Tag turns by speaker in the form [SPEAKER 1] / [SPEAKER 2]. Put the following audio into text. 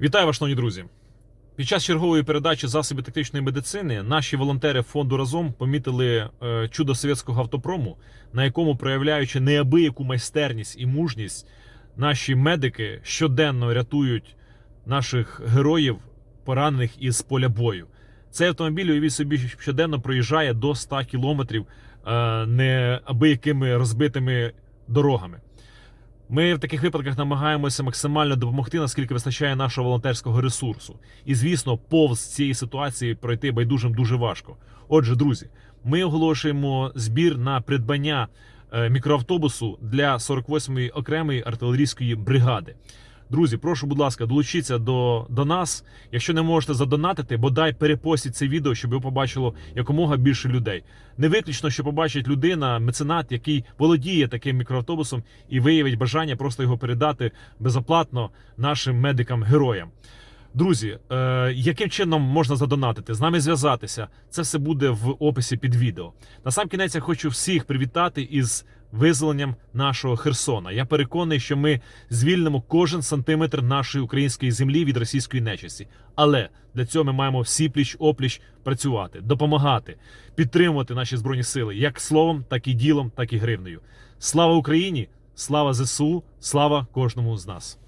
[SPEAKER 1] Вітаю вас, шановні друзі. Під час чергової передачі засобів тактичної медицини наші волонтери фонду разом помітили е, чудо совєтського автопрому, на якому, проявляючи неабияку майстерність і мужність, наші медики щоденно рятують наших героїв, поранених із поля бою. Цей автомобіль, уявіть собі, щоденно проїжджає до 100 кілометрів е, неабиякими розбитими дорогами. Ми в таких випадках намагаємося максимально допомогти, наскільки вистачає нашого волонтерського ресурсу. І звісно, повз цієї ситуації пройти байдужим дуже важко. Отже, друзі, ми оголошуємо збір на придбання е, мікроавтобусу для 48-ї окремої артилерійської бригади. Друзі, прошу, будь ласка, долучіться до, до нас. Якщо не можете задонатити, бодай перепостіть це відео, щоб його побачило якомога більше людей. Не виключно, що побачить людина, меценат, який володіє таким мікроавтобусом і виявить бажання просто його передати безоплатно нашим медикам-героям. Друзі, е, яким чином можна задонатити, з нами зв'язатися? Це все буде в описі під відео. На сам кінець я хочу всіх привітати із визволенням нашого Херсона. Я переконаний, що ми звільнимо кожен сантиметр нашої української землі від російської нечисті. Але для цього ми маємо всі пліч опліч працювати, допомагати, підтримувати наші збройні сили як словом, так і ділом, так і гривнею. Слава Україні! Слава ЗСУ! Слава кожному з нас!